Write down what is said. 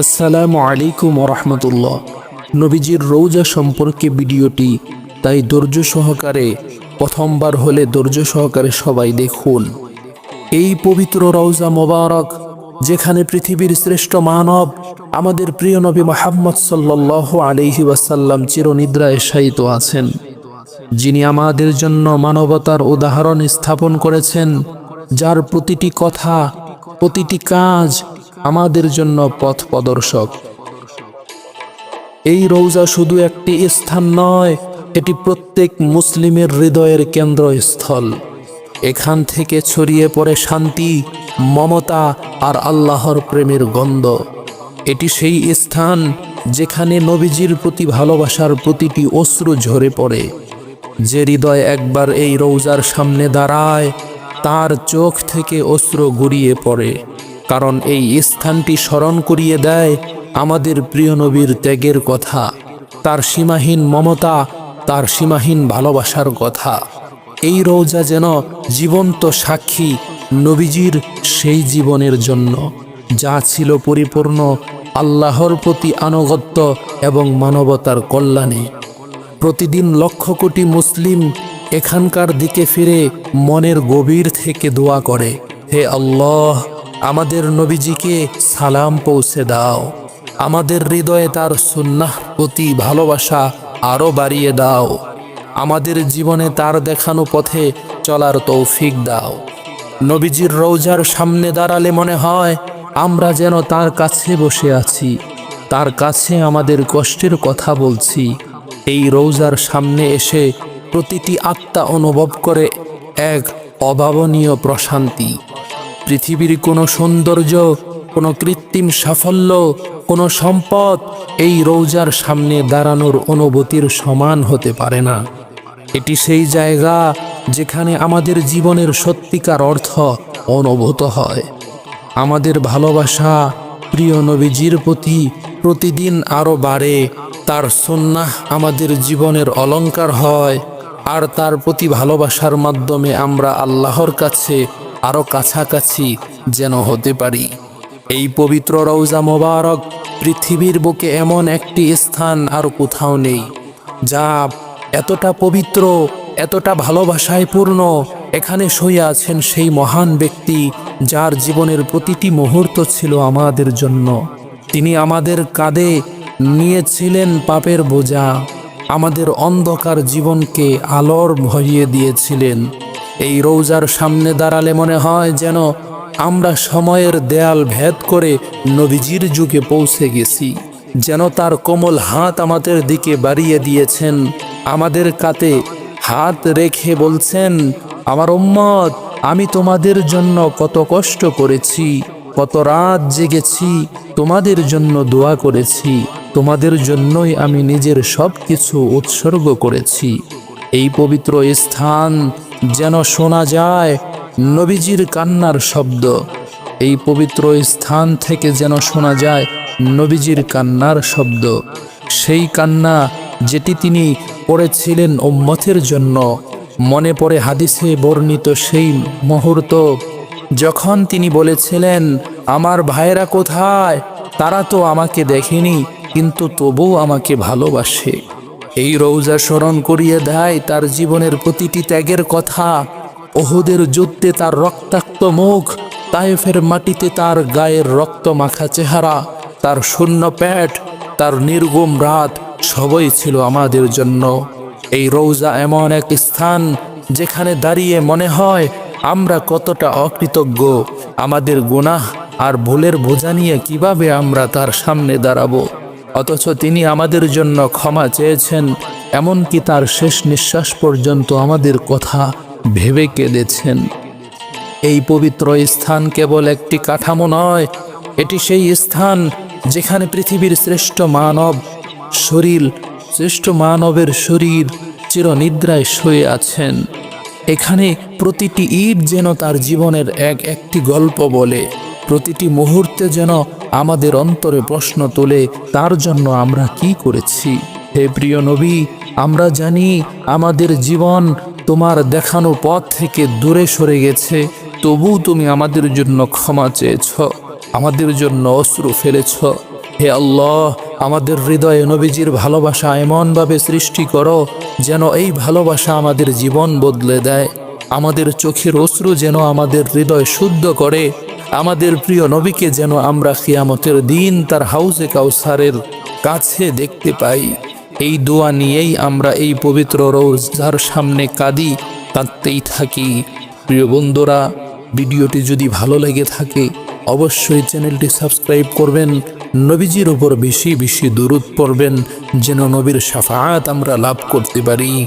আসসালামু আলাইকুম রহমতুল্লাহ নবীজির রৌজা সম্পর্কে ভিডিওটি, তাই ধৈর্য সহকারে প্রথমবার হলে ধৈর্য সহকারে সবাই দেখুন। এই পবিত্র রৌজা মোবারক, যেখানে পৃথিবীর শ্রেষ্ঠ মানব, আমাদের প্রিয় নবী মোহাম্মদ সাল্লাহ আলহি ওয়াসাল্লাম চিরনিদ্রায় শায়িত আছেন। যিনি আমাদের জন্য মানবতার উদাহরণ স্থাপন করেছেন, যার প্রতিটি কথা, প্রতিটি কাজ আমাদের জন্য পথ প্রদর্শক। এই রৌজা শুধু একটি স্থান নয়, এটি প্রত্যেক মুসলিমের হৃদয়ের কেন্দ্রস্থল। এখান থেকে ছড়িয়ে পড়ে শান্তি, মমতা আর আল্লাহর প্রেমের গন্ধ। এটি সেই স্থান যেখানে নবীজির প্রতি ভালোবাসার প্রতিটি অশ্রু ঝরে পড়ে। যে হৃদয় একবার এই রৌজার সামনে দাঁড়ায়, তার চোখ থেকে অশ্রু গড়িয়ে পড়ে। কারণ এই স্থানটি স্মরণ করিয়ে দেয় আমাদের প্রিয় নবীর ত্যাগের কথা, তার সীমাহীন মমতা, তার সীমাহীন ভালোবাসার কথা। এই রৌজা যেন জীবন্ত সাক্ষী নবীজির সেই জীবনের জন্য, যা ছিল পরিপূর্ণ আল্লাহর প্রতি আনুগত্য এবং মানবতার কল্যাণে। প্রতিদিন লক্ষ কোটি মুসলিম এখানকার দিকে ফিরে মনের গভীর থেকে দোয়া করে, হে আল্লাহ আমাদের নবীজিকে সালাম পৌঁছে দাও। আমাদের হৃদয়ে তার সুন্নাহ প্রতি ভালোবাসা আরও বাড়িয়ে দাও। আমাদের জীবনে তার দেখানো পথে চলার তৌফিক দাও। নবীজির রৌজার সামনে দাঁড়ালে মনে হয়, আমরা যেন তার কাছে বসে আছি। তার কাছে আমাদের কষ্টের কথা বলছি। এই রৌজার সামনে এসে প্রতিটি আত্মা অনুভব করে এক অভাবনীয় প্রশান্তি। পৃথিবীর কোনো সৌন্দর্য, কোনো কৃত্রিম সাফল্য, কোনো সম্পদ এই রৌজার সামনে দাঁড়ানোর অনুভূতির সমান হতে পারে না। এটি সেই জায়গা যেখানে আমাদের জীবনের সত্যিকার অর্থ অনুভূত হয়। আমাদের ভালোবাসা প্রিয় নবীজির প্রতি প্রতিদিন আরও বাড়ে, তার সন্ন্যাহ আমাদের জীবনের অলংকার হয়, আর তার প্রতি ভালোবাসার মাধ্যমে আমরা আল্লাহর কাছে আরও কাছাকাছি যেন হতে পারি। এই পবিত্র রৌজা মোবারক পৃথিবীর বুকে এমন একটি স্থান আর কোথাও নেই, যা এতটা পবিত্র, এতটা ভালোবাসায় পূর্ণ, এখানে শুয়ে আছেন সেই মহান ব্যক্তি যার জীবনের প্রতিটি মুহূর্ত ছিল আমাদের জন্য। তিনি আমাদের কাঁধে নিয়েছিলেন পাপের বোঝা, আমাদের অন্ধকার জীবনকে আলোর ভরিয়ে দিয়েছিলেন। এই রৌজার সামনে দাঁড়ালে মনে হয় যেন আমরা সময়ের দেয়াল ভেদ করে নবীজির যুগে পৌঁছে গেছি। যেন তার কোমল হাত আমাদের দিকে বাড়িয়ে দিয়েছেন, আমাদের কাতে হাত রেখে বলছেন, আমার উম্মত, আমি তোমাদের জন্য কত কষ্ট করেছি, কত রাত জেগেছি, তোমাদের জন্য দোয়া করেছি, তোমাদের জন্যই আমি নিজের সব কিছু উৎসর্গ করেছি। এই পবিত্র স্থান যেন শোনা যায় নবীজির কান্নার শব্দ। এই পবিত্র স্থান থেকে যেন শোনা যায় নবীজির কান্নার শব্দ। সেই কান্না যেটি তিনি করেছিলেন উম্মতের জন্য, মনে পড়ে হাদিসে বর্ণিত সেই মুহূর্ত যখন তিনি বলেছিলেন, আমার ভাইরা কোথায়? তারা তো আমাকে দেখেনি, কিন্তু তবুও আমাকে ভালোবাসে। এই রৌজা স্মরণ করিয়ে দেয় তার জীবনের প্রতিটি ত্যাগের কথা। ওহুদের যুদ্ধে তার রক্তাক্ত মুখ, তায়েফের মাটিতে তার গায়ের রক্ত মাখা চেহারা, তার শূন্য প্যাট তার নির্গুম রাত সবই ছিল আমাদের জন্য। এই রৌজা এমন এক স্থান যেখানে দাঁড়িয়ে মনে হয় আমরা কতটা অকৃতজ্ঞ। আমাদের গুনাহ আর ভুলের বোঝা নিয়ে কীভাবে আমরা তার সামনে দাঁড়াবো? অথচ তিনি আমাদের জন্য ক্ষমা চেয়েছেন, এমনকি তার শেষ নিঃশ্বাস পর্যন্ত আমাদের কথা ভেবে কেঁদেছেন। এই পবিত্র স্থান কেবল একটি কাঠামো নয়, এটি সেই স্থান যেখানে পৃথিবীর শ্রেষ্ঠ মানব, শরীর, শ্রেষ্ঠ মানবের শরীর চিরনিদ্রায় শুয়ে আছেন। এখানে প্রতিটি ঈদ যেন তার জীবনের এক একটি গল্প বলে, প্রতিটি মুহূর্তে যেন আমাদের অন্তরে প্রশ্ন তোলে, তার জন্য আমরা কি করেছি? হে প্রিয় নবী, আমরা জানি আমাদের জীবন তোমার দেখানো পথ থেকে দূরে সরে গেছে। তবু তুমি আমাদের জন্য ক্ষমা চেয়েছ, আমাদের জন্য অশ্রু ফেলেছ। হে আল্লাহ, আমাদের হৃদয়ে নবীজির ভালোবাসা এমনভাবে সৃষ্টি করো যেন এই ভালোবাসা আমাদের জীবন বদলে দেয়। আমাদের চোখের অশ্রু যেন আমাদের হৃদয় শুদ্ধ করে আমাদের প্রিয় নবীকে যেন আমরা খিয়ামতের দিন তার হাউসে কাউসারের কাছে দেখতে পাই। এই দোয়া নিয়েই আমরা এই পবিত্র রোজার সামনে কাঁদি, কাঁদতেই থাকি। প্রিয় বন্ধুরা, ভিডিওটি যদি ভালো লেগে থাকে, অবশ্যই চ্যানেলটি সাবস্ক্রাইব করবেন, নবীজির ওপর বেশি বেশি দূরত পড়বেন, যেন নবীর সাফায়াত আমরা লাভ করতে পারি।